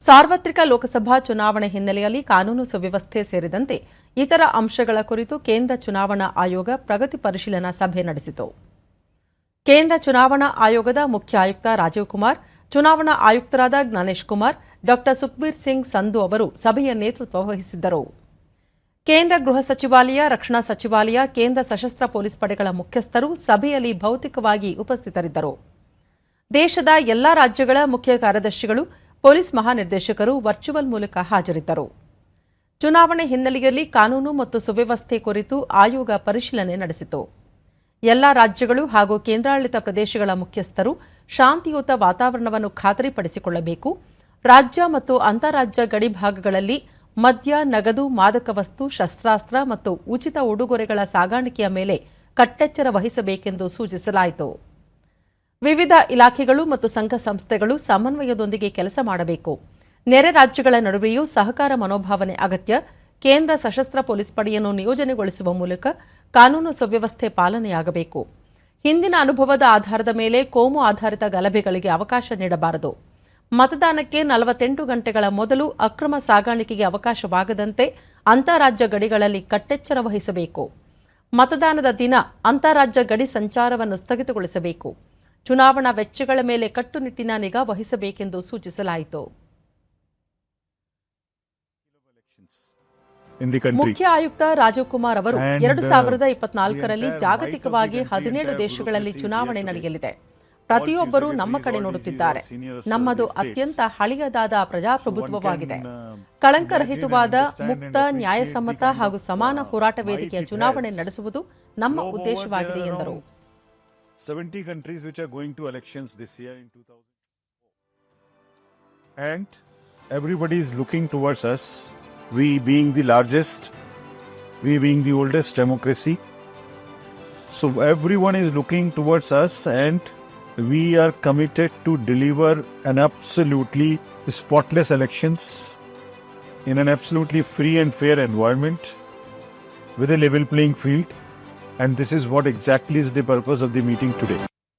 ಸಾರ್ವತ್ರಿಕ ಲೋಕಸಭಾ ಚುನಾವಣೆ ಹಿನ್ನೆಲೆಯಲ್ಲಿ ಕಾನೂನು ಸುವ್ಯವಸ್ಥೆ ಸೇರಿದಂತೆ ಇತರ ಅಂಶಗಳ ಕುರಿತು ಕೇಂದ್ರ ಚುನಾವಣಾ ಆಯೋಗ ಪ್ರಗತಿ ಪರಿಶೀಲನಾ ಸಭೆ ನಡೆಸಿತು. ಕೇಂದ್ರ ಚುನಾವಣಾ ಆಯೋಗದ ಮುಖ್ಯ ಆಯುಕ್ತ ರಾಜೀವ್ ಕುಮಾರ್, ಚುನಾವಣಾ ಆಯುಕ್ತರಾದ ಜ್ಞಾನೇಶ್ ಕುಮಾರ್, ಡಾ ಸುಖ್ಬೀರ್ ಸಿಂಗ್ ಸಂಧು ಅವರು ಸಭೆಯ ನೇತೃತ್ವ ವಹಿಸಿದ್ದರು. ಕೇಂದ್ರ ಗೃಹ ಸಚಿವಾಲಯ, ರಕ್ಷಣಾ ಸಚಿವಾಲಯ, ಕೇಂದ್ರ ಸಶಸ್ತ್ರ ಪೊಲೀಸ್ ಪಡೆಗಳ ಮುಖ್ಯಸ್ಥರು ಸಭೆಯಲ್ಲಿ ಭೌತಿಕವಾಗಿ ಉಪಸ್ಥಿತರಿದ್ದರು. ದೇಶದ ಎಲ್ಲಾ ರಾಜ್ಯಗಳ ಮುಖ್ಯ ಕಾರ್ಯದರ್ಶಿಗಳು ಪೊಲೀಸ್ ಮಹಾನಿರ್ದೇಶಕರು ವರ್ಚುವಲ್ ಮೂಲಕ ಹಾಜರಿದ್ದರು. ಚುನಾವಣೆ ಹಿನ್ನೆಲೆಯಲ್ಲಿ ಕಾನೂನು ಮತ್ತು ಸುವ್ಯವಸ್ಥೆ ಕುರಿತು ಆಯೋಗ ಪರಿಶೀಲನೆ ನಡೆಸಿತು. ಎಲ್ಲಾ ರಾಜ್ಯಗಳು ಹಾಗೂ ಕೇಂದ್ರಾಡಳಿತ ಪ್ರದೇಶಗಳ ಮುಖ್ಯಸ್ಥರು ಶಾಂತಿಯುತ ವಾತಾವರಣವನ್ನು ಖಾತರಿಪಡಿಸಿಕೊಳ್ಳಬೇಕು. ರಾಜ್ಯ ಮತ್ತು ಅಂತಾರಾಜ್ಯ ಗಡಿ ಭಾಗಗಳಲ್ಲಿ ಮದ್ಯ, ನಗದು, ಮಾದಕ ವಸ್ತು, ಶಸ್ತ್ರಾಸ್ತ್ರ ಮತ್ತು ಉಚಿತ ಉಡುಗೊರೆಗಳ ಸಾಗಾಣಿಕೆಯ ಮೇಲೆ ಕಟ್ಟೆಚ್ಚರ ವಹಿಸಬೇಕೆಂದು ಸೂಚಿಸಲಾಯಿತು. ವಿವಿಧ ಇಲಾಖೆಗಳು ಮತ್ತು ಸಂಘ ಸಂಸ್ಥೆಗಳು ಸಮನ್ವಯದೊಂದಿಗೆ ಕೆಲಸ ಮಾಡಬೇಕು. ನೆರೆ ರಾಜ್ಯಗಳ ನಡುವೆಯೂ ಸಹಕಾರ ಮನೋಭಾವನೆ ಅಗತ್ಯ. ಕೇಂದ್ರ ಸಶಸ್ತ್ರ ಪೊಲೀಸ್ ಪಡೆಯನ್ನು ನಿಯೋಜನೆಗೊಳಿಸುವ ಮೂಲಕ ಕಾನೂನು ಸುವ್ಯವಸ್ಥೆ ಪಾಲನೆಯಾಗಬೇಕು. ಹಿಂದಿನ ಅನುಭವದ ಆಧಾರದ ಮೇಲೆ ಕೋಮು ಆಧಾರಿತ ಗಲಭೆಗಳಿಗೆ ಅವಕಾಶ ನೀಡಬಾರದು. ಮತದಾನಕ್ಕೆ ನಲವತ್ತೆಂಟು ಗಂಟೆಗಳ ಮೊದಲು ಅಕ್ರಮ ಸಾಗಾಣಿಕೆಗೆ ಅವಕಾಶವಾಗದಂತೆ ಅಂತಾರಾಜ್ಯ ಗಡಿಗಳಲ್ಲಿ ಕಟ್ಟೆಚ್ಚರ ವಹಿಸಬೇಕು. ಮತದಾನದ ದಿನ ಅಂತಾರಾಜ್ಯ ಗಡಿ ಸಂಚಾರವನ್ನು ಸ್ಥಗಿತಗೊಳಿಸಬೇಕು. ಚುನಾವಣಾ ವೆಚ್ಚಗಳ ಮೇಲೆ ಕಟ್ಟುನಿಟ್ಟಿನ ನಿಗಾ ವಹಿಸಬೇಕೆಂದು ಸೂಚಿಸಲಾಯಿತು. ಮುಖ್ಯ ಆಯುಕ್ತ ರಾಜೀವ್ ಕುಮಾರ್ ಅವರು ಎರಡು ಸಾವಿರದ ಇಪ್ಪತ್ನಾಲ್ಕರಲ್ಲಿ ಜಾಗತಿಕವಾಗಿ ಹದಿನೇಳು ದೇಶಗಳಲ್ಲಿ ಚುನಾವಣೆ ನಡೆಯಲಿದೆ. ಪ್ರತಿಯೊಬ್ಬರೂ ನಮ್ಮ ಕಡೆ ನೋಡುತ್ತಿದ್ದಾರೆ. ನಮ್ಮದು ಅತ್ಯಂತ ಹಳೆಯದಾದ ಪ್ರಜಾಪ್ರಭುತ್ವವಾಗಿದೆ. ಕಳಂಕರಹಿತವಾದ ಮುಕ್ತ ನ್ಯಾಯಸಮ್ಮತ ಹಾಗೂ ಸಮಾನ ಹೋರಾಟ ವೇದಿಕೆಯ ಚುನಾವಣೆ ನಡೆಸುವುದು ನಮ್ಮ ಉದ್ದೇಶವಾಗಿದೆ ಎಂದರು. 70 countries which are going to elections this year in 2000. And everybody is looking towards us, we being the largest, we being the oldest democracy. So everyone is looking towards us and we are committed to deliver an absolutely spotless elections in an absolutely free and fair environment with a level playing field. And this is what exactly is the purpose of the meeting today.